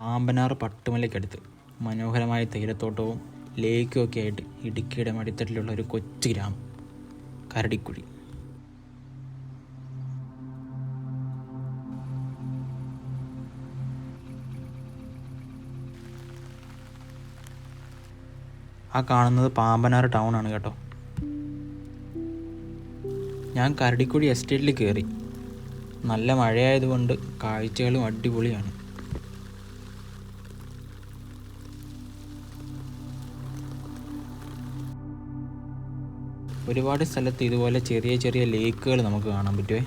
ആമ്പനാർ പട്ടുമലയ്ക്കടുത്ത്. മനോഹരമായ തേയിലത്തോട്ടവും ലേക്കും ഒക്കെ ആയിട്ട് ഇടുക്കിയുടെ മടിത്തട്ടിലുള്ള ഒരു കൊച്ചു ഗ്രാമം. കരടിക്കുഴി. ആ കാണുന്നത് പാമ്പനാർ ടൗൺ ആണ് കേട്ടോ. ഞാൻ കരടിക്കുഴി എസ്റ്റേറ്റിൽ കയറി നല്ല മഴയായതുകൊണ്ട് കാഴ്ചകളും അടിപൊളിയാണ്. ഒരുപാട് സ്ഥലത്ത് ഇതുപോലെ ചെറിയ ചെറിയ ലേക്കുകൾ നമുക്ക് കാണാൻ പറ്റുമേ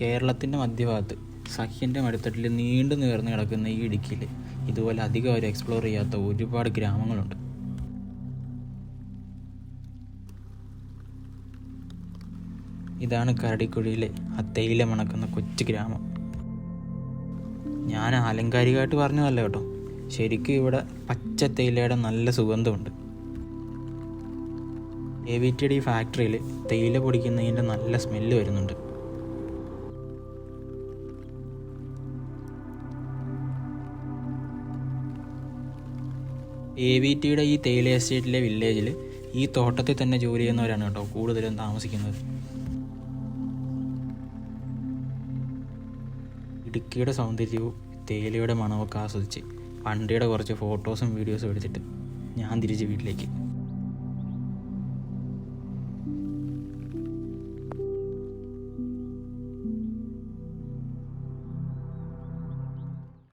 കേരളത്തിന്റെ മധ്യഭാഗത്ത് സഖ്യന്റെ മടുത്തട്ടിൽ നീണ്ടു നിവർന്ന് കിടക്കുന്ന ഈ ഇടുക്കിയിൽ ഇതുപോലെ അധികം അവർ എക്സ്പ്ലോർ ചെയ്യാത്ത ഒരുപാട് ഗ്രാമങ്ങളുണ്ട്. ഇതാണ് കരടിക്കുഴിയിലെ ആ തേയില മണക്കുന്ന കൊച്ചു ഗ്രാമം. ഞാൻ ആലങ്കാരികമായിട്ട് പറഞ്ഞതല്ല കേട്ടോ. ശരിക്കും ഇവിടെ പച്ച തേയിലയുടെ നല്ല സുഗന്ധമുണ്ട്. എ വി ടി ഡി ഫാക്ടറിയിൽ തേയില പൊടിക്കുന്നതിന്റെ നല്ല സ്മെല്ല് വരുന്നുണ്ട്. എ വി ടിയുടെ ഈ തേയില എസ്റ്റേറ്റിലെ വില്ലേജിൽ ഈ തോട്ടത്തിൽ തന്നെ ജോലി ചെയ്യുന്നവരാണ് കേട്ടോ കൂടുതലും താമസിക്കുന്നത്. ഇടുക്കിയുടെ സൗന്ദര്യവും തേയിലയുടെ മണമൊക്കെ ആസ്വദിച്ച് വണ്ടിയുടെ കുറച്ച് ഫോട്ടോസും വീഡിയോസും എടുത്തിട്ട് ഞാൻ തിരിച്ച് വീട്ടിലേക്ക്.